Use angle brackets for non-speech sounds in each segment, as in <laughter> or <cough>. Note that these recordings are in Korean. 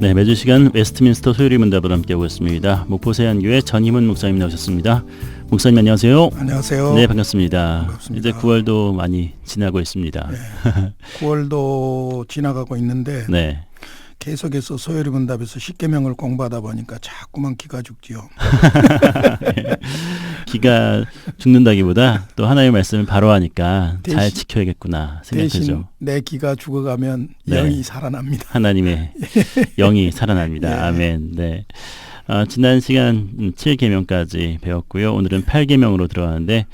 네, 매주 시간 웨스트민스터 소요리 문답을 함께하고 있습니다. 목포세안교회 전희문 목사님 나오셨습니다. 목사님 안녕하세요. 안녕하세요. 네, 반갑습니다. 반갑습니다. 이제 9월도 많이 지나고 있습니다. 9월도 지나가고 있는데 <laughs> 네. 계속해서 소요리 문답에서 십계명을 공부하다 보니까 자꾸만 기가 죽지요. <laughs> 기가 죽는다기보다 또 하나의 말씀을 바로 하니까 잘 대신- 지켜야겠구나 대신 생각하죠. 내 기가 죽어가면 네. 영이 살아납니다. 하나님의 <laughs> 영이 살아납니다. 예. 아멘. 네. 아, 지난 시간 7계명까지 배웠고요. 오늘은 8계명으로 들어가는데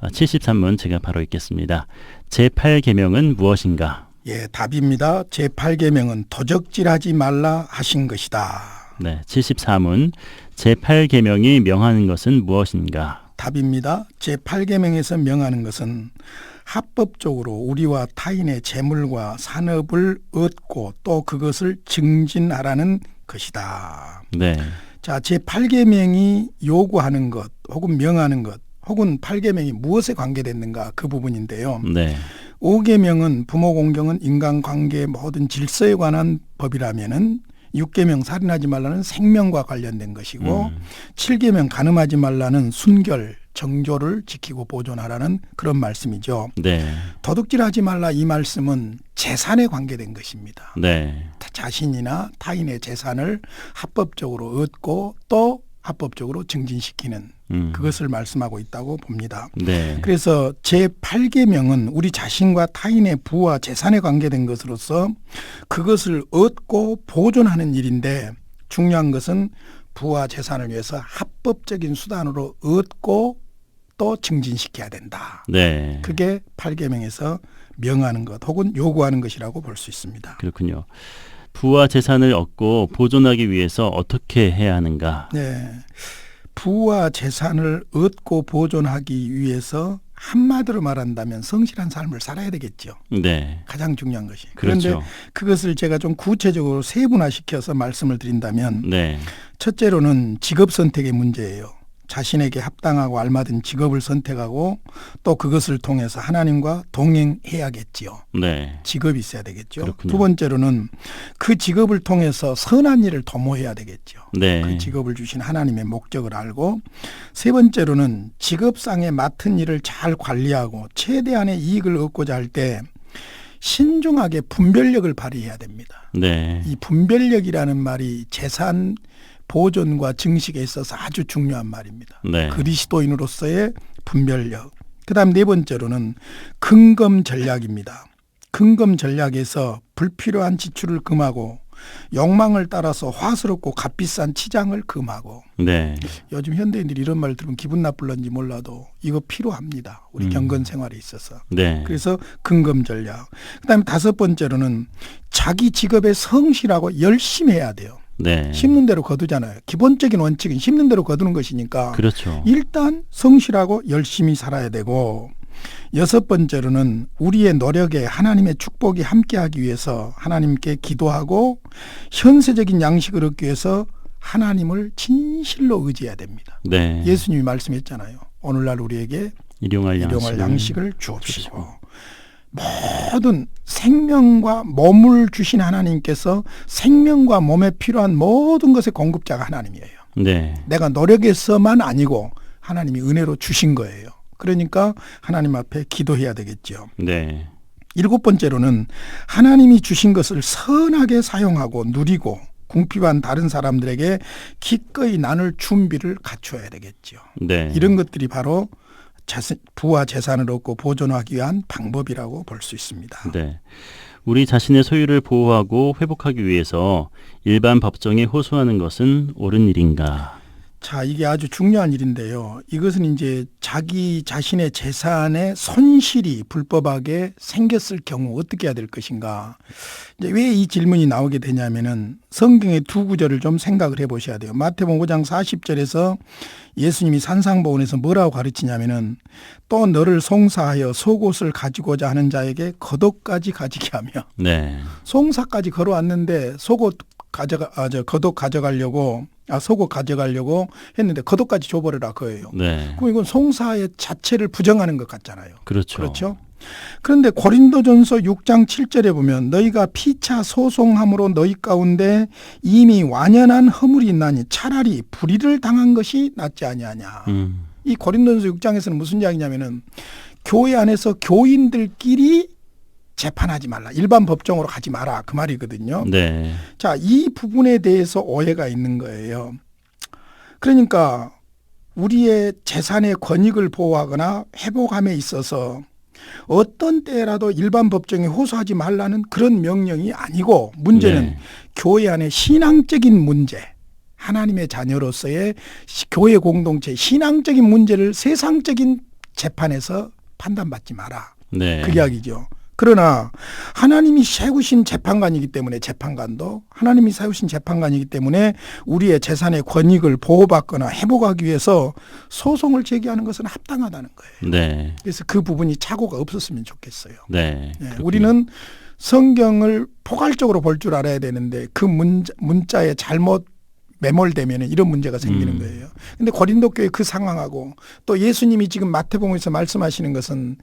아, 73문 제가 바로 읽겠습니다. 제8계명은 무엇인가? 예, 답입니다. 제8계명은 도적질하지 말라 하신 것이다. 네, 74문 제8계명이 명하는 것은 무엇인가? 답입니다. 제8계명에서 명하는 것은 합법적으로 우리와 타인의 재물과 산업을 얻고 또 그것을 증진하라는 것이다. 네. 자, 제8계명이 요구하는 것 혹은 명하는 것 혹은 8계명이 무엇에 관계됐는가 그 부분인데요. 네. 5계명은 부모 공경은 인간관계 모든 질서에 관한 법이라면은 6계명 살인하지 말라는 생명과 관련된 것이고 음. 7계명 가늠하지 말라는 순결 정조를 지키고 보존하라는 그런 말씀이죠. 네. 도둑질하지 말라 이 말씀은 재산에 관계된 것입니다. 네. 자신이나 타인의 재산을 합법적으로 얻고 또 합법적으로 증진시키는 음. 그것을 말씀하고 있다고 봅니다. 네. 그래서 제8계명은 우리 자신과 타인의 부와 재산에 관계된 것으로서 그것을 얻고 보존하는 일인데 중요한 것은 부와 재산을 위해서 합법적인 수단으로 얻고 또 증진시켜야 된다. 네. 그게 8계명에서 명하는 것 혹은 요구하는 것이라고 볼 수 있습니다. 그렇군요. 부와 재산을 얻고 보존하기 위해서 어떻게 해야 하는가? 네. 부와 재산을 얻고 보존하기 위해서 한마디로 말한다면 성실한 삶을 살아야 되겠죠. 네. 가장 중요한 것이. 그런데 그렇죠. 그것을 제가 좀 구체적으로 세분화시켜서 말씀을 드린다면 네. 첫째로는 직업 선택의 문제예요. 자신에게 합당하고 알맞은 직업을 선택하고 또 그것을 통해서 하나님과 동행해야겠지요. 네. 직업이 있어야 되겠죠. 그렇군요. 두 번째로는 그 직업을 통해서 선한 일을 도모해야 되겠죠. 네. 그 직업을 주신 하나님의 목적을 알고 세 번째로는 직업상에 맡은 일을 잘 관리하고 최대한의 이익을 얻고자 할 때 신중하게 분별력을 발휘해야 됩니다. 네. 이 분별력이라는 말이 재산 보존과 증식에 있어서 아주 중요한 말입니다. 네. 그리스도인으로서의 분별력. 그다음 네 번째로는 근검 전략입니다. 근검 전략에서 불필요한 지출을 금하고 욕망을 따라서 화스럽고 값비싼 치장을 금하고 네. 요즘 현대인들이 이런 말 들으면 기분 나쁠런지 몰라도 이거 필요합니다. 우리 음. 경건 생활에 있어서. 네. 그래서 근검 전략. 그다음에 다섯 번째로는 자기 직업에 성실하고 열심히 해야 돼요. 네. 심는 대로 거두잖아요. 기본적인 원칙은 심는 대로 거두는 것이니까 그렇죠. 일단 성실하고 열심히 살아야 되고 여섯 번째로는 우리의 노력에 하나님의 축복이 함께하기 위해서 하나님께 기도하고 현세적인 양식을 얻기 위해서 하나님을 진실로 의지해야 됩니다. 네. 예수님이 말씀했잖아요. 오늘날 우리에게 일용할 일용할 양식을 양식을 주옵시고 모든 생명과 몸을 주신 하나님께서 생명과 몸에 필요한 모든 것의 공급자가 하나님이에요. 네. 내가 노력해서만 아니고 하나님이 은혜로 주신 거예요. 그러니까 하나님 앞에 기도해야 되겠죠. 네. 일곱 번째로는 하나님이 주신 것을 선하게 사용하고 누리고 궁핍한 다른 사람들에게 기꺼이 나눌 준비를 갖춰야 되겠죠. 네. 이런 것들이 바로 자신, 부와 재산을 얻고 보존하기 위한 방법이라고 볼 수 있습니다. 네. 우리 자신의 소유를 보호하고 회복하기 위해서 일반 법정에 호소하는 것은 옳은 일인가? 자, 이게 아주 중요한 일인데요. 이것은 이제 자기 자신의 재산의 손실이 불법하게 생겼을 경우 어떻게 해야 될 것인가. 이제 왜 이 질문이 나오게 되냐면은 성경의 두 구절을 좀 생각을 해 보셔야 돼요. 마태복음 5장 40절에서 예수님이 산상보훈에서 뭐라고 가르치냐면은 또 너를 송사하여 속옷을 가지고자 하는 자에게 겉옷까지 가지게 하며 네. 송사까지 걸어왔는데 속옷 가져가 아 저 겉옷 가져가려고 아 속옷 가져가려고 했는데 겉옷까지 줘버려라 그거예요. 네. 그럼 이건 송사의 자체를 부정하는 것 같잖아요. 그렇죠. 그렇죠. 그런데 고린도전서 6장 7절에 보면 너희가 피차 소송함으로 너희 가운데 이미 완연한 허물이 있나니 차라리 불의를 당한 것이 낫지 아니하냐. 음. 이 고린도전서 6장에서는 무슨 이야기냐면은 교회 안에서 교인들끼리 재판하지 말라. 일반 법정으로 가지 마라. 그 말이거든요. 네. 자, 이 부분에 대해서 오해가 있는 거예요. 그러니까 우리의 재산의 권익을 보호하거나 회복함에 있어서 어떤 때라도 일반 법정에 호소하지 말라는 그런 명령이 아니고 문제는 네. 교회 안에 신앙적인 문제, 하나님의 자녀로서의 시- 교회 공동체 신앙적인 문제를 세상적인 재판에서 판단받지 마라. 네. 그 이야기죠. 그러나 하나님이 세우신 재판관이기 때문에 재판관도 하나님이 세우신 재판관이기 때문에 우리의 재산의 권익을 보호받거나 회복하기 위해서 소송을 제기하는 것은 합당하다는 거예요. 네. 그래서 그 부분이 착오가 없었으면 좋겠어요. 네. 예, 그렇군요. 우리는 성경을 포괄적으로 볼 줄 알아야 되는데 그 문자, 문자에 잘못 매몰되면 이런 문제가 생기는 음. 거예요. 근데 고린도 교회 그 상황하고 또 예수님이 지금 마태복음에서 말씀하시는 것은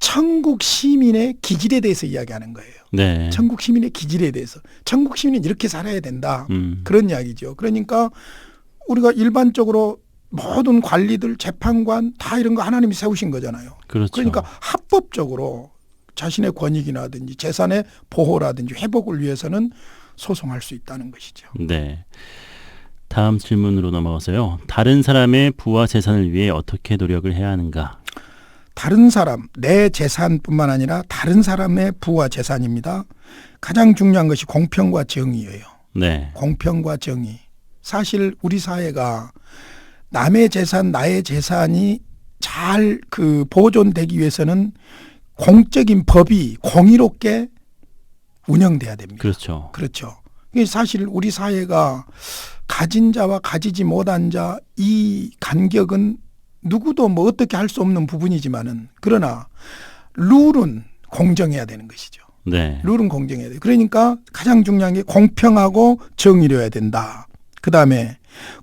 천국 시민의 기질에 대해서 이야기하는 거예요. 네. 천국 시민의 기질에 대해서 천국 시민은 이렇게 살아야 된다. 음. 그런 이야기죠. 그러니까 우리가 일반적으로 모든 관리들 재판관 다 이런 거 하나님이 세우신 거잖아요. 그렇죠. 그러니까 합법적으로 자신의 권익이라든지 재산의 보호라든지 회복을 위해서는 소송할 수 있다는 것이죠. 네. 다음 질문으로 넘어가서요. 다른 사람의 부와 재산을 위해 어떻게 노력을 해야 하는가? 다른 사람, 내 재산뿐만 아니라 다른 사람의 부와 재산입니다. 가장 중요한 것이 공평과 정의예요. 네. 공평과 정의. 사실 우리 사회가 남의 재산, 나의 재산이 잘 그 보존되기 위해서는 공적인 법이 공의롭게 운영돼야 됩니다. 그렇죠. 그렇죠. 이게 사실 우리 사회가 가진 자와 가지지 못한 자 이 간격은 누구도 뭐 어떻게 할 수 없는 부분이지만은 그러나 룰은 공정해야 되는 것이죠. 네. 룰은 공정해야 돼. 그러니까 가장 중요한 게 공평하고 정의로워야 된다. 그 다음에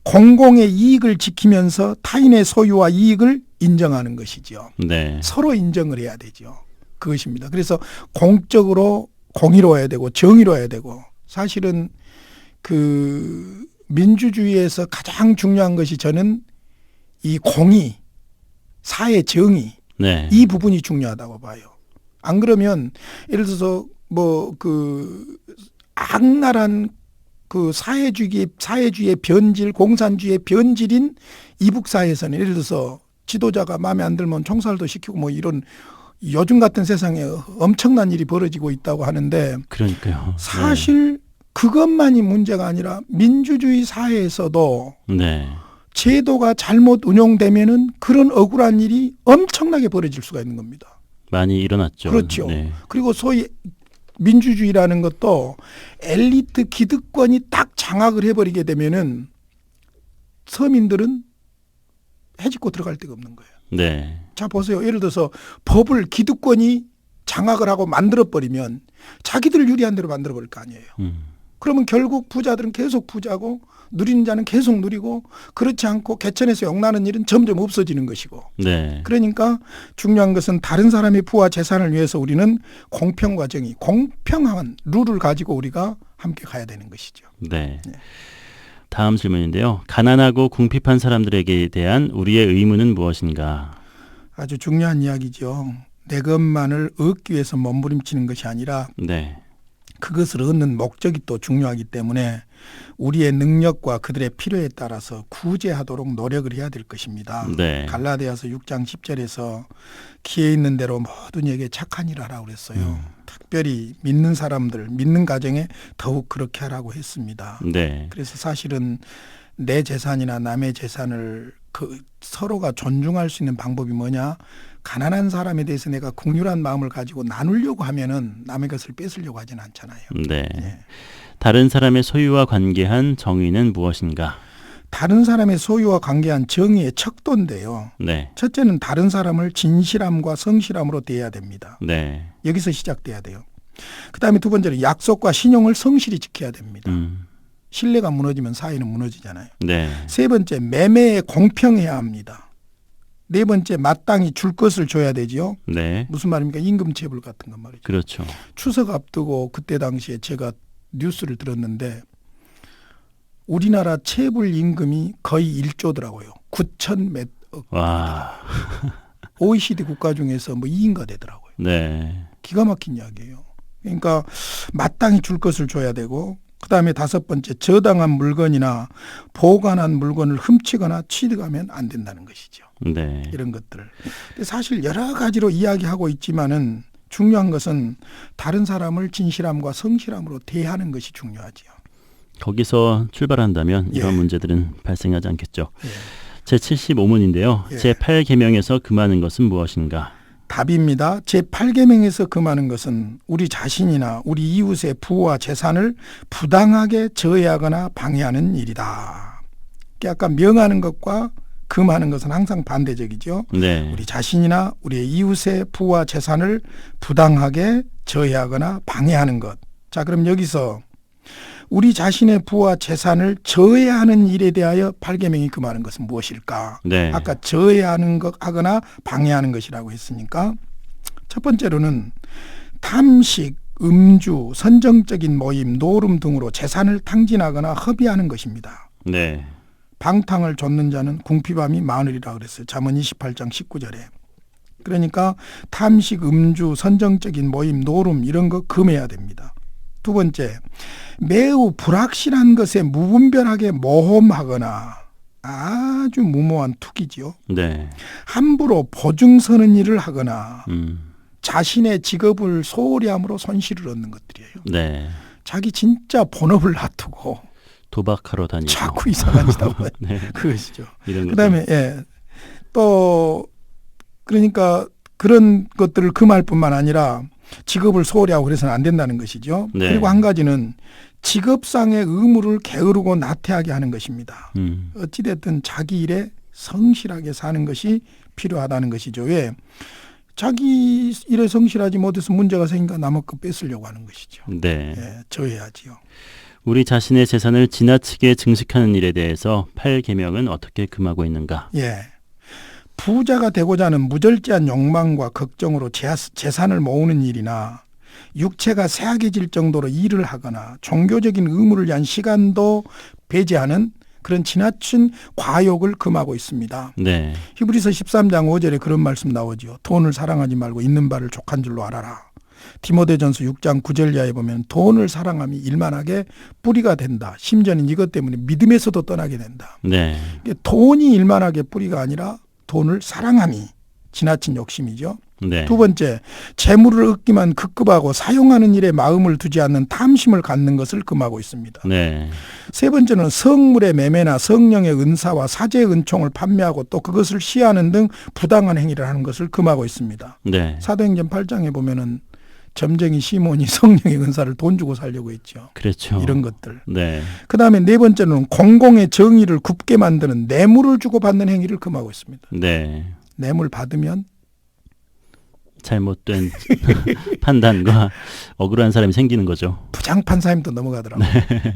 공공의 이익을 지키면서 타인의 소유와 이익을 인정하는 것이죠. 네. 서로 인정을 해야 되죠. 그것입니다. 그래서 공적으로 공의로워야 되고 정의로워야 되고 사실은 그 민주주의에서 가장 중요한 것이 저는 이 공의, 사회 정의 네. 이 부분이 중요하다고 봐요. 안 그러면 예를 들어서 뭐 그 악랄한 그 사회주의 사회주의의 변질, 공산주의의 변질인 이북 사회에서는 예를 들어서 지도자가 마음에 안 들면 총살도 시키고 뭐 이런 요즘 같은 세상에 엄청난 일이 벌어지고 있다고 하는데 그러니까요. 사실 그것만이 문제가 아니라 민주주의 사회에서도 네. 네. 제도가 잘못 운영되면은 그런 억울한 일이 엄청나게 벌어질 수가 있는 겁니다. 많이 일어났죠. 그렇죠. 네. 그리고 소위 민주주의라는 것도 엘리트 기득권이 딱 장악을 해버리게 되면은 서민들은 해집고 들어갈 데가 없는 거예요. 네. 자 보세요. 예를 들어서 법을 기득권이 장악을 하고 만들어 버리면 자기들 유리한 대로 만들어 버릴 거 아니에요. 음. 그러면 결국 부자들은 계속 부자고 누리는 자는 계속 누리고 그렇지 않고 개천에서 욕나는 일은 점점 없어지는 것이고 네. 그러니까 중요한 것은 다른 사람의 부와 재산을 위해서 우리는 공평과 정의, 공평한 룰을 가지고 우리가 함께 가야 되는 것이죠. 네. 네. 다음 질문인데요. 가난하고 궁핍한 사람들에게 대한 우리의 의무는 무엇인가? 아주 중요한 이야기죠. 내 것만을 얻기 위해서 몸부림치는 것이 아니라 네. 그것을 얻는 목적이 또 중요하기 때문에 우리의 능력과 그들의 필요에 따라서 구제하도록 노력을 해야 될 것입니다. 네. 갈라디아서 6장 10절에서 기회 있는 대로 모든 에게 착한 일 하라고 그랬어요. 음. 특별히 믿는 사람들, 믿는 가정에 더욱 그렇게 하라고 했습니다. 네. 그래서 사실은 내 재산이나 남의 재산을 그 서로가 존중할 수 있는 방법이 뭐냐? 가난한 사람에 대해서 내가 국률한 마음을 가지고 나누려고 하면은 남의 것을 뺏으려고 하지는 않잖아요. 네. 예. 다른 사람의 소유와 관계한 정의는 무엇인가? 다른 사람의 소유와 관계한 정의의 척도인데요. 네. 첫째는 다른 사람을 진실함과 성실함으로 대해야 됩니다. 네. 여기서 시작돼야 돼요. 그다음에 두 번째로 약속과 신용을 성실히 지켜야 됩니다. 음. 신뢰가 무너지면 사회는 무너지잖아요. 네. 세 번째 매매에 공평해야 합니다. 네 번째 마땅히 줄 것을 줘야 되지요. 네. 무슨 말입니까? 임금 체불 같은 것 말이죠. 그렇죠. 추석 앞두고 그때 당시에 제가 뉴스를 들었는데 우리나라 체불 임금이 거의 1조더라고요. 9천 몇 억. 와. <laughs> OECD 국가 중에서 뭐 2인가 되더라고요. 네. 기가 막힌 이야기예요. 그러니까 마땅히 줄 것을 줘야 되고 그 다음에 다섯 번째 저당한 물건이나 보관한 물건을 훔치거나 취득하면 안 된다는 것이죠. 네. 이런 것들을. 사실 여러 가지로 이야기하고 있지만은 중요한 것은 다른 사람을 진실함과 성실함으로 대하는 것이 중요하지요. 거기서 출발한다면 이런 예. 문제들은 발생하지 않겠죠. 예. 제 75문인데요. 예. 제 8계명에서 금하는 것은 무엇인가? 답입니다. 제8계명에서 금하는 것은 우리 자신이나 우리 이웃의 부와 재산을 부당하게 저해하거나 방해하는 일이다. 아까 명하는 것과 금하는 것은 항상 반대적이죠. 네. 우리 자신이나 우리의 이웃의 부와 재산을 부당하게 저해하거나 방해하는 것. 자, 그럼 여기서 우리 자신의 부와 재산을 저해하는 일에 대하여 8계명이 금하는 것은 무엇일까? 네. 아까 저해하는 것 하거나 방해하는 것이라고 했으니까 첫 번째로는 탐식, 음주, 선정적인 모임, 노름 등으로 재산을 탕진하거나 허비하는 것입니다. 네. 방탕을 좇는 자는 궁핍함이 많으리라 그랬어요. 잠언 28장 19절에. 그러니까 탐식, 음주, 선정적인 모임, 노름 이런 거 금해야 됩니다. 두 번째, 매우 불확실한 것에 무분별하게 모험하거나 아주 무모한 투기지요. 네. 함부로 보증 서는 일을 하거나 음. 자신의 직업을 소홀히 함으로 손실을 얻는 것들이에요. 네. 자기 진짜 본업을 놔두고 도박하러 다니고 자꾸 이상한 짓 하고 <laughs> 네. 그것이죠. 이런 그다음에 예. 또 그러니까 그런 것들을 금할 뿐만 아니라 직업을 소홀히 하고 그래서는 안 된다는 것이죠. 네. 그리고 한 가지는 직업상의 의무를 게으르고 나태하게 하는 것입니다. 음. 어찌됐든 자기 일에 성실하게 사는 것이 필요하다는 것이죠. 왜? 자기 일에 성실하지 못해서 문제가 생기니까 남의 거 뺏으려고 하는 것이죠. 네. 예, 저해야지요. 우리 자신의 재산을 지나치게 증식하는 일에 대해서 8계명은 어떻게 금하고 있는가? 예. 부자가 되고자 하는 무절제한 욕망과 걱정으로 재- 재산을 모으는 일이나 육체가 쇠약해질 정도로 일을 하거나 종교적인 의무를 위한 시간도 배제하는 그런 지나친 과욕을 금하고 있습니다. 네. 히브리서 13장 5절에 그런 말씀 나오지요. 돈을 사랑하지 말고 있는 바를 족한 줄로 알아라. 디모데전서 6장 9절 이하에 보면 돈을 사랑함이 일만하게 뿌리가 된다. 심지어는 이것 때문에 믿음에서도 떠나게 된다. 네. 돈이 일만하게 뿌리가 아니라 돈을 사랑함이 지나친 욕심이죠. 네. 두 번째, 재물을 얻기만 급급하고 사용하는 일에 마음을 두지 않는 탐심을 갖는 것을 금하고 있습니다. 네. 세 번째는 성물의 매매나 성령의 은사와 사제의 은총을 판매하고 또 그것을 시하는 등 부당한 행위를 하는 것을 금하고 있습니다. 네. 사도행전 8장에 보면은 점쟁이 시몬이 <laughs> 성령의 은사를 돈 주고 살려고 했죠. 그렇죠. 이런 것들. 네. 그 다음에 네 번째는 공공의 정의를 굽게 만드는 뇌물을 주고 받는 행위를 금하고 있습니다. 네. 뇌물 받으면 잘못된 <laughs> 판단과 억울한 사람이 생기는 거죠. 부장 판사님도 넘어가더라고요.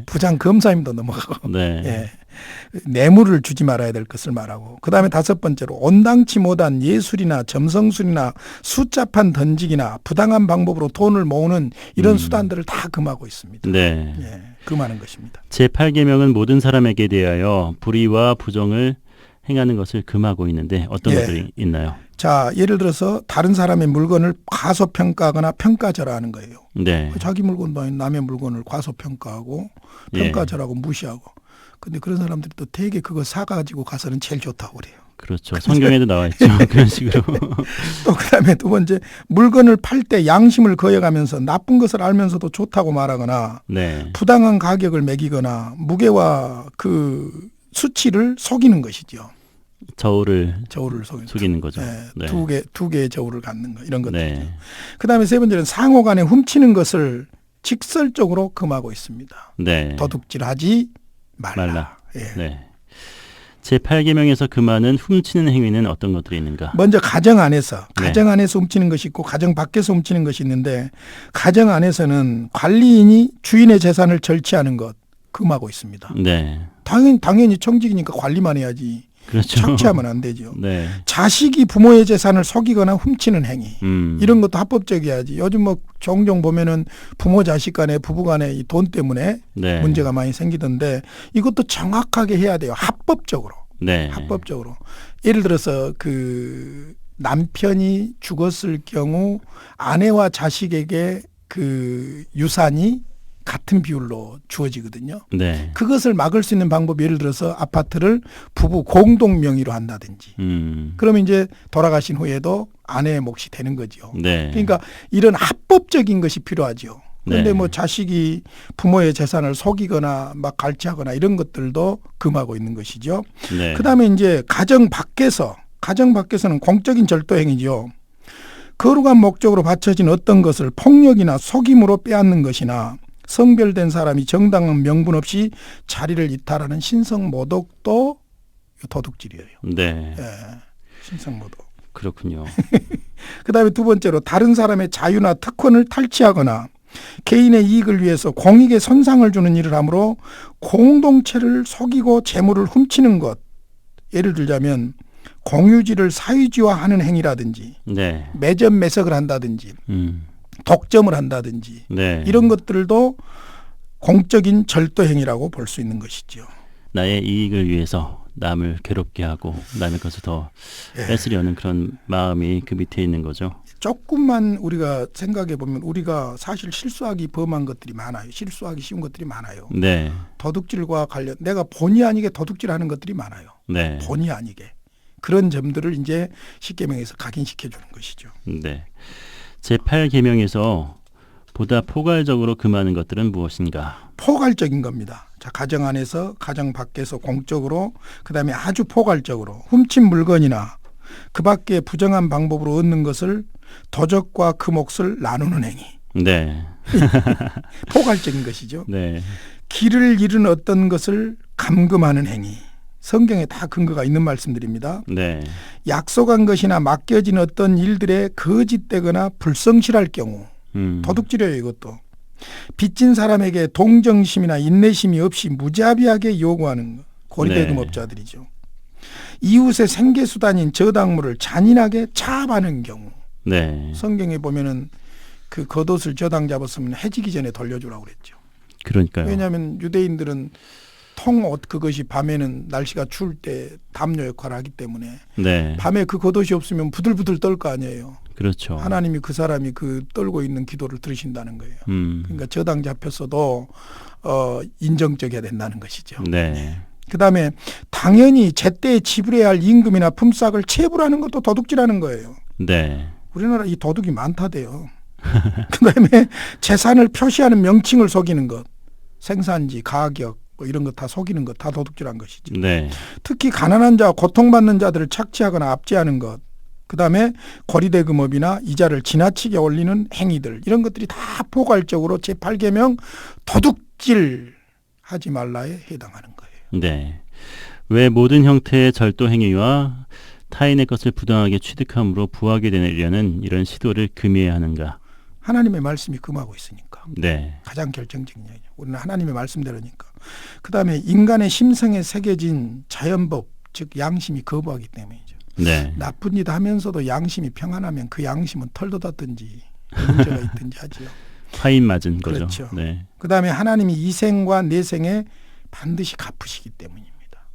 부장 검사님도 넘어가고. 네. 예. 뇌물을 주지 말아야 될 것을 말하고. 그 다음에 다섯 번째로 온당치 못한 예술이나 점성술이나 숫자판 던지기나 부당한 방법으로 돈을 모으는 이런 음. 수단들을 다 금하고 있습니다. 네. 예. 금하는 것입니다. 제8계명은 모든 사람에게 대하여 불의와 부정을 행하는 것을 금하고 있는데 어떤 예. 것들이 있나요? 자, 예를 들어서 다른 사람의 물건을 과소평가하거나 평가절하하는 거예요. 네. 자기 물건도 아닌 남의 물건을 과소평가하고 예. 평가절하고 무시하고. 근데 그런 사람들이 또 되게 그거 사가지고 가서는 제일 좋다고 그래요. 그렇죠. 성경에도 <laughs> 나와 있죠. 그런 식으로. <laughs> 또 그다음에 두 번째 물건을 팔 때 양심을 거여가면서 나쁜 것을 알면서도 좋다고 말하거나 네. 부당한 가격을 매기거나 무게와 그 수치를 속이는 것이죠. 저울을 저울을 속이는. 속이는 거죠. 네, 네. 두 개, 두 개의 저울을 갖는 거, 이런 것들. 네. 그 다음에 세 번째는 상호 간에 훔치는 것을 직설적으로 금하고 있습니다. 네. 도둑질 하지 말라. 말라. 예. 네. 제8계명에서 금하는 훔치는 행위는 어떤 것들이 있는가? 먼저 가정 안에서 네. 가정 안에서 훔치는 것이 있고 가정 밖에서 훔치는 것이 있는데 가정 안에서는 관리인이 주인의 재산을 절취하는 것 금하고 있습니다. 네. 당연히 당연히 청직이니까 관리만 해야지 그렇죠. 착취하면 안 되죠. 네. 자식이 부모의 재산을 속이거나 훔치는 행위. 음. 이런 것도 합법적이야지. 요즘 뭐 종종 보면은 부모 자식 간에 부부 간에 이 돈 때문에 네. 문제가 많이 생기던데 이것도 정확하게 해야 돼요. 합법적으로. 네. 합법적으로. 예를 들어서 그 남편이 죽었을 경우 아내와 자식에게 그 유산이 같은 비율로 주어지거든요. 네. 그것을 막을 수 있는 방법이 예를 들어서 아파트를 부부 공동 명의로 한다든지. 음. 그러면 이제 돌아가신 후에도 아내의 몫이 되는 거죠. 네. 그러니까 이런 합법적인 것이 필요하죠. 그런데 네. 뭐 자식이 부모의 재산을 속이거나 막 갈취하거나 이런 것들도 금하고 있는 것이죠. 네. 그다음에 이제 가정 밖에서 가정 밖에서는 공적인 절도 행위죠. 거룩한 목적으로 바쳐진 어떤 것을 폭력이나 속임으로 빼앗는 것이나 성별된 사람이 정당한 명분 없이 자리를 이탈하는 신성 모독도 도둑질이에요. 네. 예. 신성 모독. 그렇군요. <laughs> 그다음에 두 번째로 다른 사람의 자유나 특권을 탈취하거나 개인의 이익을 위해서 공익에 손상을 주는 일을 하므로 공동체를 속이고 재물을 훔치는 것. 예를 들자면 공유지를 사유지화하는 행위라든지 네. 매점 매석을 한다든지 음. 독점을 한다든지 네. 이런 것들도 공적인 절도 행위라고 볼 수 있는 것이죠. 나의 이익을 위해서 남을 괴롭게 하고 남의 것을 더 예. 뺏으려는 그런 마음이 그 밑에 있는 거죠. 조금만 우리가 생각해 보면 우리가 사실 실수하기 범한 것들이 많아요. 실수하기 쉬운 것들이 많아요. 네. 도둑질과 관련 내가 본의 아니게 도둑질하는 것들이 많아요. 네. 본의 아니게 그런 점들을 이제 십계명에서 각인시켜 주는 것이죠. 네. 제8계명에서 보다 포괄적으로 금하는 것들은 무엇인가? 포괄적인 겁니다. 자 가정 안에서 가정 밖에서 공적으로 그 다음에 아주 포괄적으로 훔친 물건이나 그 밖에 부정한 방법으로 얻는 것을 도적과 그 몫을 나누는 행위. 네. <laughs> 포괄적인 것이죠. 네. 길을 잃은 어떤 것을 감금하는 행위. 성경에 다 근거가 있는 말씀들입니다. 네. 약속한 것이나 맡겨진 어떤 일들에 거짓되거나 불성실할 경우 음. 도둑질이에요 이것도 빚진 사람에게 동정심이나 인내심이 없이 무자비하게 요구하는 것 고리대금업자들이죠 이웃의 생계수단인 저당물을 잔인하게 차압하는 경우 네. 성경에 보면은 그 겉옷을 저당 잡았으면 해지기 전에 돌려주라고 그랬죠 그러니까요. 왜냐하면 유대인들은 통옷 그것이 밤에는 날씨가 추울 때 담요 역할을 하기 때문에 네. 밤에 그 겉옷이 없으면 부들부들 떨 거 아니에요. 그렇죠. 하나님이 그 사람이 그 떨고 있는 기도를 들으신다는 거예요. 음. 그러니까 저당 잡혔어도 어 인정적이어야 된다는 것이죠. 네. 그다음에 당연히 제때에 지불해야 할 임금이나 품삯을 체불하는 것도 도둑질하는 거예요. 네. 우리나라 이 도둑이 많다대요. <laughs> 그다음에 재산을 표시하는 명칭을 속이는 것, 생산지, 가격 뭐 이런 거다 속이는 것 다 도둑질한 것이죠. 네. 특히 가난한 자, 고통받는 자들을 착취하거나 압제하는 것, 그 다음에 거리대금업이나 이자를 지나치게 올리는 행위들, 이런 것들이 다 포괄적으로 제8계명 도둑질 하지 말라에 해당하는 거예요. 네. 왜 모든 형태의 절도 행위와 타인의 것을 부당하게 취득함으로 부하게 되려는 이런 시도를 금해야 하는가? 하나님의 말씀이 금하고 있으니까. 네. 가장 결정적인 얘기죠. 우리는 하나님의 말씀대로니까. 그 다음에 인간의 심성에 새겨진 자연법, 즉 양심이 거부하기 때문이죠. 네. 나쁜 짓 하면서도 양심이 평안하면 그 양심은 털돋았든지 문제가 있든지 하지요. <laughs> 화인 맞은 거죠. 그렇죠. 네. 그 다음에 하나님이 이생과 내생에 반드시 갚으시기 때문입니다.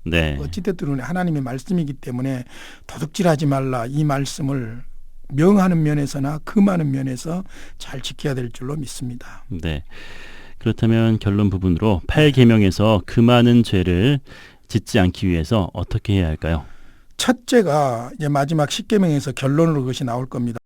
네. 어찌됐든 하나님의 말씀이기 때문에 도둑질하지 말라 이 말씀을 명하는 면에서나 금하는 면에서 잘 지켜야 될 줄로 믿습니다. 네. 그렇다면 결론 부분으로 8계명에서 금하는 죄를 짓지 않기 위해서 어떻게 해야 할까요? 첫째가 이제 마지막 십계명에서 결론으로 그것이 나올 겁니다.